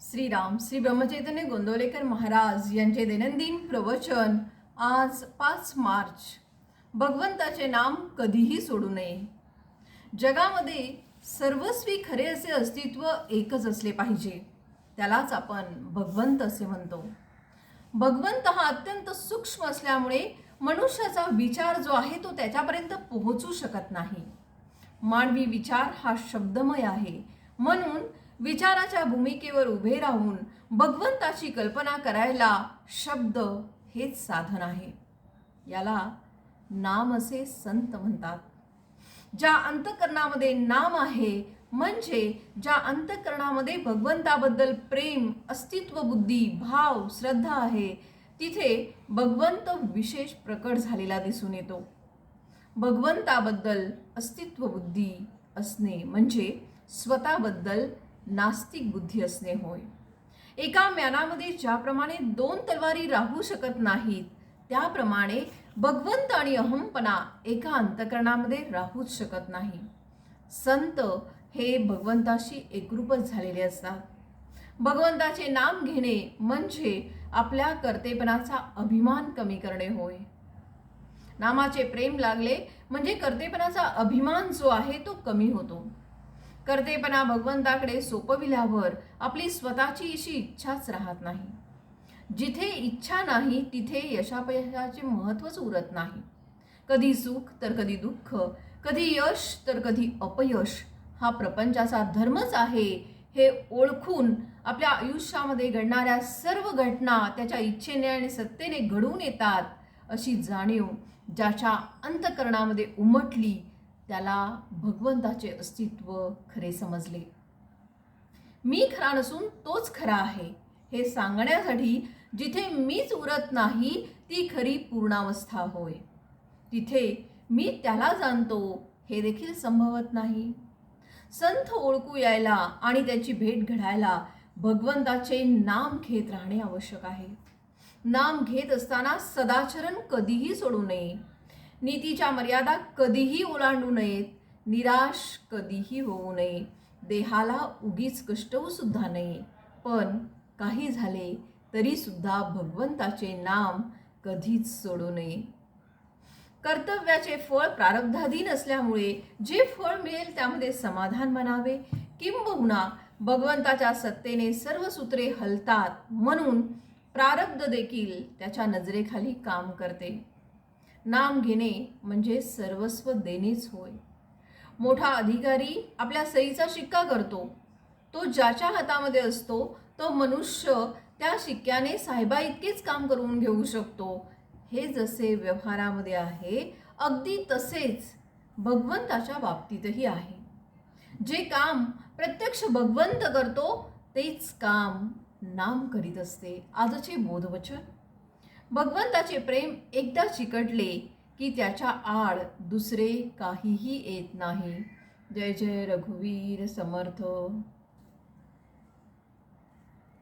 श्रीराम श्री ब्रह्मचैतन्य गोंदवलेकर महाराज यांचे दैनंदिन प्रवचन आज पाच मार्च. भगवंताचे नाम कधीही सोडू नये. जगामध्ये सर्वस्वी खरे असे अस्तित्व एकच असले पाहिजे त्यालाच आपण भगवंत असे म्हणतो. भगवंत हा अत्यंत सूक्ष्म असल्यामुळे मनुष्याचा विचार जो आहे तो त्याच्यापर्यंत पोहोचू शकत नाही. मानवी विचार हा शब्दमय आहे. म्हणून विचाराच्या भूमिकेवर उभे राहून भगवंताची कल्पना करायला शब्द हेच साधन आहे. याला नाम असे संत म्हणतात. ज्या अंतकरणामध्ये नाम आहे म्हणजे ज्या अंतकरणामध्ये भगवंताबद्दल प्रेम अस्तित्व बुद्धी भाव श्रद्धा आहे तिथे भगवंत विशेष प्रकट झालेला दिसून येतो. भगवंताबद्दल अस्तित्व बुद्धी असणे म्हणजे स्वतःबद्दल नास्तिक बुद्धी असणे होय. एका म्यानामध्ये ज्याप्रमाणे दोन तलवारी राहू शकत नाहीत त्याप्रमाणे भगवंत आणि अहमपणा एका अंतकरणामध्ये राहूच शकत नाही. संत हे भगवंताशी एकरूपच झालेले असतात. भगवंताचे नाम घेणे म्हणजे आपल्या कर्तेपणाचा अभिमान कमी करणे होय. नामाचे प्रेम लागले म्हणजे कर्तेपणाचा अभिमान जो आहे तो कमी होतो. कर्तेपणा भगवंताकडे सोपविल्यावर आपली स्वतःची अशी इच्छाच राहत नाही. जिथे इच्छा नाही तिथे यशापयशाचे महत्त्वच उरत नाही. कधी सुख तर कधी दुःख कधी यश तर कधी अपयश. हा प्रपंचाचा धर्मच आहे. हे ओळखून आपल्या आयुष्यामध्ये घडणाऱ्या सर्व घटना त्याच्या इच्छेने आणि सत्तेने घडून येतात अशी जाणीव ज्याच्या अंतकरणामध्ये उमटली त्याला भगवंताचे अस्तित्व खरे समजले. मी खरा नसून तोच खरा आहे हे सांगण्यासाठी जिथे मीच उरत नाही ती खरी पूर्णावस्था होय. तिथे मी त्याला जाणतो हे देखील संभवत नाही. संत ओळखू यायला आणि त्याची भेट घडायला भगवंताचे नाम घेत राहणे आवश्यक आहे. नाम घेत असताना सदाचरण कधीही सोडू नये. नीतीच्या मर्यादा कधीही ओलांडू नयेत निराश कधीही होऊ नये देहाला उगीच कष्टवू सुद्धा नये. पण काही झाले तरी सुद्धा भगवंताचे नाम कधीच सोडू नये. कर्तव्याचे फळ प्रारब्धाधीन असल्यामुळे जे फळ मिळेल त्यामध्ये समाधान म्हणावे. किंबहुना भगवंताच्या सत्तेने सर्व सूत्रे हलतात म्हणून प्रारब्ध देखील त्याच्या नजरेखाली काम करते. नाम घेणे म्हणजे सर्वस्व देणेच होय. मोठा अधिकारी आपल्या सईचा शिक्का करतो. तो ज्याच्या हातामध्ये असतो तो मनुष्य त्या शिक्क्याने साहेबा इतकेच काम करून घेऊ शकतो. हे जसे व्यवहारामध्ये आहे अगदी तसेच भगवंताच्या बाबतीतही आहे. जे काम प्रत्यक्ष भगवंत करतो तेच काम नाम करीत असते. आजचे बोधवचन भगवंताचे प्रेम एकदा चिकटले की त्याच्या आड दुसरे काहीही येत नाही. जय जय रघुवीर समर्थ.